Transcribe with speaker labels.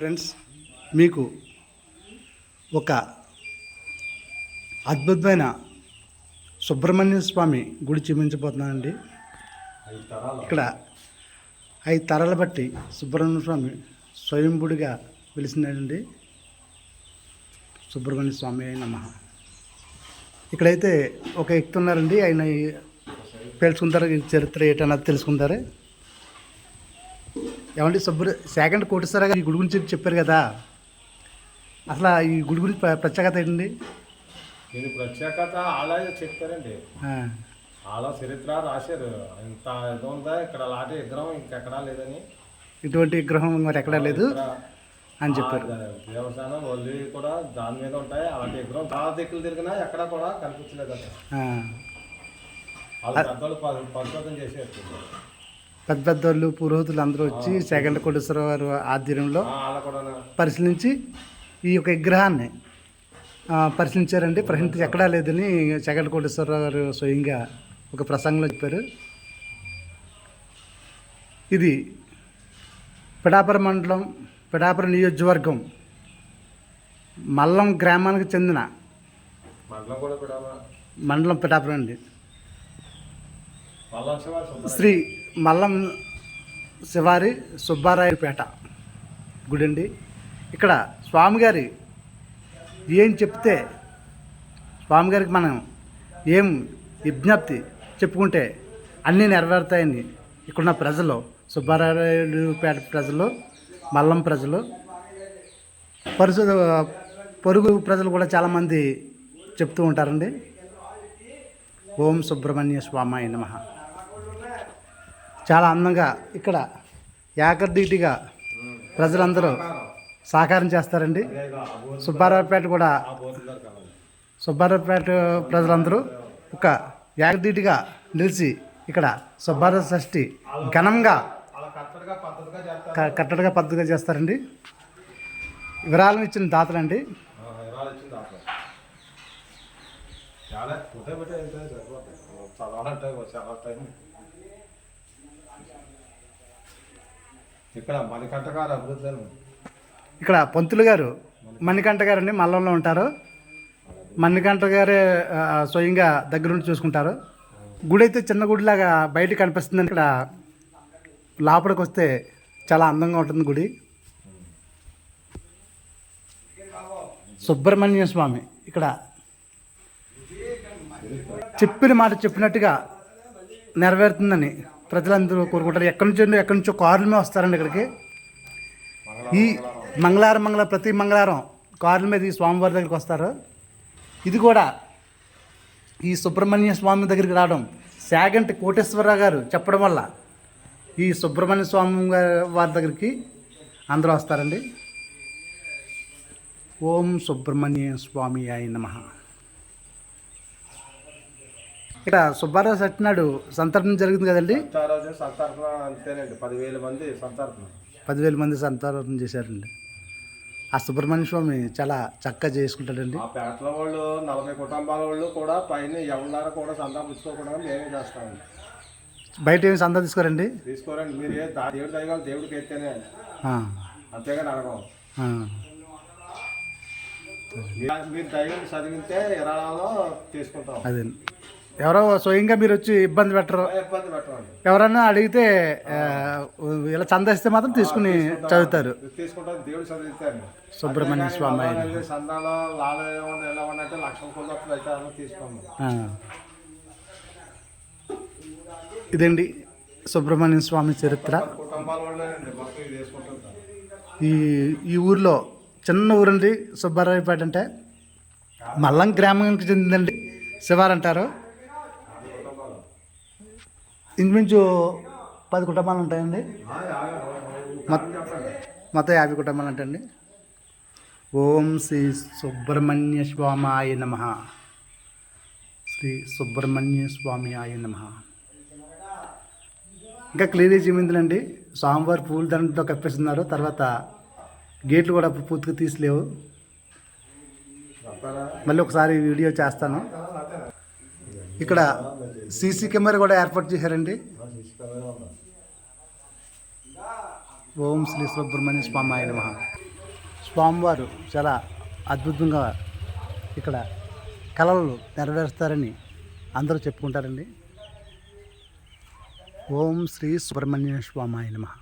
Speaker 1: Friends మీకు ఒక అద్భుతమైన సుబ్రహ్మణ్య స్వామి గుడి చూపించబోతున్నానండి. ఇక్కడ ఐదు తరాల బట్టి సుబ్రహ్మణ్య స్వామి స్వయంభుడిగా పిలిచినాడండి సుబ్రహ్మణ్య స్వామి అయిన నమ. ఇక్కడైతే ఒక వ్యక్తి ఉన్నారండి. ఆయన పేల్చుకుంటారు? చరిత్ర ఏంటన్నది తెలుసుకుంటారు? ఏమండి సుబ్ర సెకండ్ కోటేశ్వర గారు ఈ గుడి గురించి చెప్పారు కదా. అసలు ఈ గుడి గురించి ప్ర- ప్రత్యేకత ఏంటండి?
Speaker 2: దీని ప్రత్యేకత అలా చెప్పారండి. అలా చరిత్ర రాశారు. ఇంత ఇది ఉందా? ఇక్కడ అలాంటి విగ్రహం ఇంకెక్కడా లేదని.
Speaker 1: ఇటువంటి విగ్రహం మరి ఎక్కడా లేదు అని చెప్పారు.
Speaker 2: దేవస్థానం ఒళ్ళు కూడా దాని మీద ఉంటాయి. అలాంటి విగ్రహం చాలా దిక్కులు తిరిగినా ఎక్కడా కూడా కనిపించలేదు అక్కడ వాళ్ళ పెద్దలు పరి- పరిశోధన చేసేది.
Speaker 1: పెద్ద పెద్దోళ్ళు పురోహితులు అందరూ వచ్చి సెకండ్ కోటేశ్వర గారు ఆధ్వర్యంలో పరిశీలించి ఈ యొక్క విగ్రహాన్ని పరిశీలించారండి. ప్రశ్న ఎక్కడా లేదని సెకండ్ కోటేశ్వర గారు స్వయంగా ఒక ప్రసంగంలో చెప్పారు. ఇది పిడాపురం మండలం పిడాపురం నియోజకవర్గం మల్లం గ్రామానికి చెందిన
Speaker 2: మండలం
Speaker 1: పిఠాపురం అండి. శ్రీ మల్లం శివారి సుబ్బారాయుపేట గుడి అండి ఇక్కడ స్వామిగారి ఏం చెప్తే స్వామిగారికి మనం ఏం విజ్ఞప్తి చెప్పుకుంటే అన్నీ నెరవేరుతాయని ఇక్కడున్న ప్రజలు సుబ్బారాయుడుపేట ప్రజలు మల్లం ప్రజలు పరుసు పొరుగు ప్రజలు కూడా చాలామంది చెప్తూ ఉంటారండి. ఓం సుబ్రహ్మణ్య స్వామి నమ. చాలా అందంగా ఇక్కడ ఏకదీటిగా ప్రజలందరూ సహకారం చేస్తారండి. సుబ్బారావుపేట కూడా సుబ్బారావుపేట ప్రజలందరూ ఒక ఏకదీటిగా నిలిచి ఇక్కడ సుబ్బారావు షష్ఠి ఘనంగా
Speaker 2: అలా కట్టడిగా పద్ధతిగా
Speaker 1: చేస్తారండి. విరాళం ఇచ్చిన దాతలండి.
Speaker 2: చాలా ఇక్కడ మణికంఠ గారు అభివృద్ధి.
Speaker 1: ఇక్కడ పంతులు గారు మణికంఠ గారు అండి మల్లంలో ఉంటారు. మణికంఠ గారే స్వయంగా దగ్గరుండి చూసుకుంటారు. గుడి అయితే చిన్న గుడిలాగా బయట కనిపిస్తుంది ఇక్కడ లోపలికి వస్తే చాలా అందంగా ఉంటుంది గుడి. సుబ్రహ్మణ్య స్వామి ఇక్కడ చెప్పిన మాట చెప్పినట్టుగా నెరవేరుతుందని ప్రజలందరూ కోరుకుంటారు. ఎక్కడి నుంచో ఎక్కడి నుంచో కార్ల మీద వస్తారండి ఇక్కడికి. ఈ మంగళవారం మంగళ ప్రతి మంగళవారం కార్ల మీద ఈ స్వామివారి దగ్గరికి వస్తారు. ఇది కూడా ఈ సుబ్రహ్మణ్య స్వామి దగ్గరికి రావడం శాగంటి కోటేశ్వరరావు గారు చెప్పడం వల్ల ఈ సుబ్రహ్మణ్య స్వామి వారి దగ్గరికి అందరూ వస్తారండి. ఓం సుబ్రహ్మణ్య స్వామి అయి నమ. ఇక్కడ సుబ్బారావు సత్యనాడు సంతర్పణ జరిగింది కదండి?
Speaker 2: సంతర్పణ అంతేనండి. పదివేల మంది సంతర్పణ
Speaker 1: పదివేల మంది సంతర్పణ చేశారండి. ఆ సుబ్రహ్మణ్య స్వామి చాలా చక్కగా చేసుకుంటాడండి.
Speaker 2: ఆ పేటల వాళ్ళు నలభై కుటుంబాల వాళ్ళు కూడా పైన ఎవరినారా కూడా సంతాపించుకోకుండా మేమే చేస్తామండి.
Speaker 1: బయట ఏమి సందా తీసుకోరండి?
Speaker 2: తీసుకోరండి. మీరు ఏ దా- దేవుడి దయగాలు దేవుడికి ఎత్తేనే
Speaker 1: ఆ,
Speaker 2: అంతేగాని అడగం.
Speaker 1: ఆ.
Speaker 2: మీరు- మీరు దైవం చదివితే ఇరాళాలో తీసుకుంటాం.
Speaker 1: అదే. ఎవరో స్వయంగా మీరు వచ్చి ఇబ్బంది పెట్టరు.
Speaker 2: ఏ ఇబ్బంది పెట్టండి
Speaker 1: ఎవరన్నా అడిగితే ఇలా చందేస్తే మాత్రం తీసుకుని చదువుతారు.
Speaker 2: దేవుడు
Speaker 1: సుబ్రహ్మణ్య స్వామి.
Speaker 2: సందాలో ఎలా ఉన్నట్టు లక్షల అయితే తీసుకోండి.
Speaker 1: ఇదండి సుబ్రహ్మణ్య స్వామి చరిత్ర. ఈ ఈ ఊర్లో చిన్న ఊరండి సుబ్బారావుపేట అంటే. మల్లం గ్రామానికి చెందిందండి శివారు అంటారు. ఇంచుమించు పది కుటుంబాలు ఉంటాయండి. మొత్- మొత్తం యాభై కుటుంబాలు ఉంటాయండి ఓం శ్రీ సుబ్రహ్మణ్య స్వామాయ నమ. శ్రీ సుబ్రహ్మణ్య స్వామి ఆయ నమ. ఇంకా క్లియర్ చేయిందండి స్వామివారి పూల దండతో కప్పేస్తున్నారు. తర్వాత గేట్లు కూడా పూర్తిగా తీసలేవు. మళ్ళీ ఒకసారి వీడియో చేస్తాను. ఇక్కడ సీసీ కెమెరా కూడా ఏర్పాటు చేశారండి? ఓం శ్రీ సుబ్రహ్మణ్య స్వామి ఆయన మహా స్వామివారు చాలా అద్భుతంగా ఇక్కడ కళలు నెరవేరుస్తారని అందరూ చెప్పుకుంటారండి. ఓం శ్రీ సుబ్రహ్మణ్య స్వామి
Speaker 2: ఆయన మహా